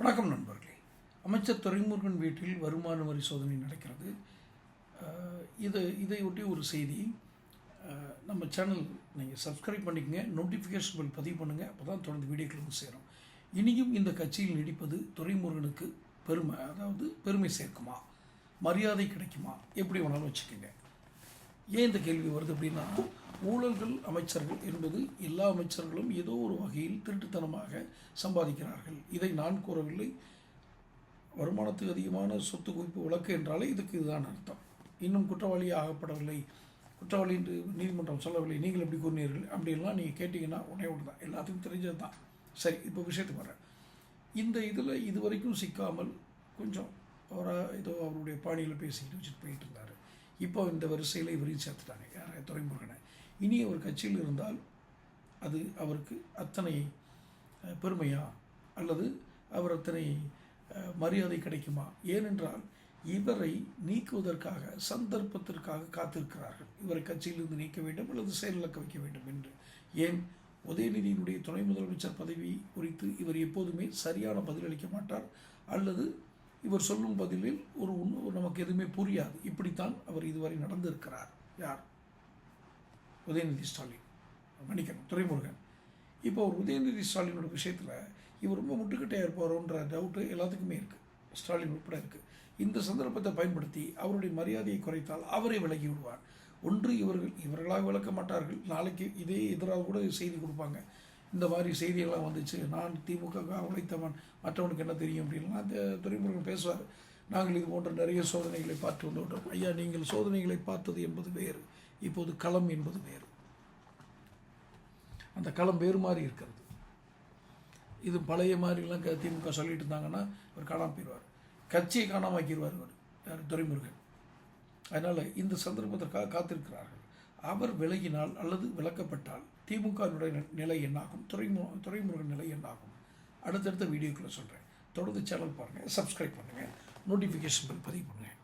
வணக்கம் நண்பர்களே. அமைச்சர் துரைமுருகன் வீட்டில் வருமான வரி சோதனை நடக்கிறது. இது இதை ஒரு செய்தி. நம்ம சேனல் நீங்கள் சப்ஸ்கிரைப் பண்ணிக்கங்க நோட்டிஃபிகேஷன் பில் பதிவு பண்ணுங்கள் அப்போ தான் தொடர்ந்து வீடியோக்கள் வந்து சேரும். இனியும் இந்த கட்சியில் நடிப்பது துரைமுருகனுக்கு பெருமை அதாவது பெருமை சேர்க்குமா? மரியாதை கிடைக்குமா? எப்படி வேணாலும் வச்சுக்கோங்க. ஏன் இந்த கேள்வி வருது அப்படின்னா ஊழல்கள் அமைச்சர்கள் என்பது எல்லா அமைச்சர்களும் ஏதோ ஒரு வகையில் திருட்டுத்தனமாக சம்பாதிக்கிறார்கள். இதை நான் கூறவில்லை. வருமானத்துக்கு அதிகமான சொத்து குவிப்பு வழக்கு என்றாலே இதுக்கு இதுதான் அர்த்தம். இன்னும் குற்றவாளி ஆகப்படவில்லை. குற்றவாளி என்று நீதிமன்றம் சொல்லவில்லை. நீங்கள் எப்படி கூறினீர்கள். அப்படின்லாம் நீங்கள் கேட்டிங்கன்னா உடனே ஒன்று தான் எல்லாத்துக்கும் தெரிஞ்சது தான். சரி இப்போ விஷயத்துக்கு வரேன் இந்த இதில் இது வரைக்கும் சிக்காமல் கொஞ்சம் அவராக ஏதோ அவருடைய பாணியில் பேசிக்கிட்டு வச்சுட்டு போயிட்டு இருந்தார். இப்போ இந்த வரிசையில் இவரையும் சேர்த்துட்டாங்க. யாரை? துறைமுருகனை இனி அவர் கட்சியில் இருந்தால் அது அவருக்கு அத்தனை பெருமையா? அல்லது அவர் அத்தனை மரியாதை கிடைக்குமா? ஏனென்றால் இவரை நீக்குவதற்காக சந்தர்ப்பத்திற்காக காத்திருக்கிறார்கள். இவரை கட்சியிலிருந்து நீக்க வேண்டும் அல்லது செயலிழக்க வைக்க வேண்டும் என்று. ஏன்? உதயநிதியினுடைய துணை முதலமைச்சர் பதவி குறித்து இவர் எப்போதுமே சரியான பதிலளிக்க மாட்டார். அல்லது இவர் சொல்லும் பதிலில் ஒரு நமக்கு எதுவுமே புரியாது. இப்படித்தான் அவர் இதுவரை நடந்திருக்கிறார். யார்? உதயநிதி ஸ்டாலின் மன்னிக்கணும் துரைமுருகன். இப்போ ஒரு உதயநிதி ஸ்டாலினோட விஷயத்தில் இவர் ரொம்ப முட்டுக்கட்டையாக இருப்பாரோன்ற டவுட்டு எல்லாத்துக்குமே இருக்குது ஸ்டாலின் உட்பட இருக்குது இந்த சந்தர்ப்பத்தை பயன்படுத்தி அவருடைய மரியாதையை குறைத்தால் அவரை விலகி விடுவார். ஒன்று இவர்கள் இவர்களாக விளக்க மாட்டார்கள். நாளைக்கு இதே எதிராக கூட செய்தி கொடுப்பாங்க. இந்த மாதிரி செய்தியெல்லாம் வந்துச்சு. நான் திமுக உழைத்தவன் மற்றவனுக்கு என்ன தெரியும் அப்படின்லாம் அந்த துறைமுருகன் பேசுவார். நாங்கள் இது போன்ற நிறைய சோதனைகளை பார்த்து வந்துவிட்டோம் ஐயா நீங்கள் சோதனைகளை பார்த்தது என்பது வேறு. இப்போது களம் என்பது வேறு. அந்த களம் வேறு மாதிரி இருக்கிறது. இது பழைய மாதிரிலாம் க- திமுக சொல்லிட்டு இருந்தாங்கன்னா அவர் காணாமல் போயிடுவார். கட்சியை காணாமல் ஆக்கிடுவார் அவர் யார்? துரைமுருகன். அதனால் இந்த சந்தர்ப்பத்திற்காக காத்திருக்கிறார்கள். அவர் விலகினால் அல்லது விலக்கப்பட்டால் திமுகவினுடைய நிலை என்னாகும்? துறைமு துறைமுருகன் நிலை என்னாகும்? அடுத்தடுத்த வீடியோக்களை சொல்கிறேன் தொடர்ந்து சேனல் பாருங்கள் சப்ஸ்கிரைப் பண்ணுங்கள் நோட்டிஃபிகேஷன் பில் பதிவு பண்ணுங்கள்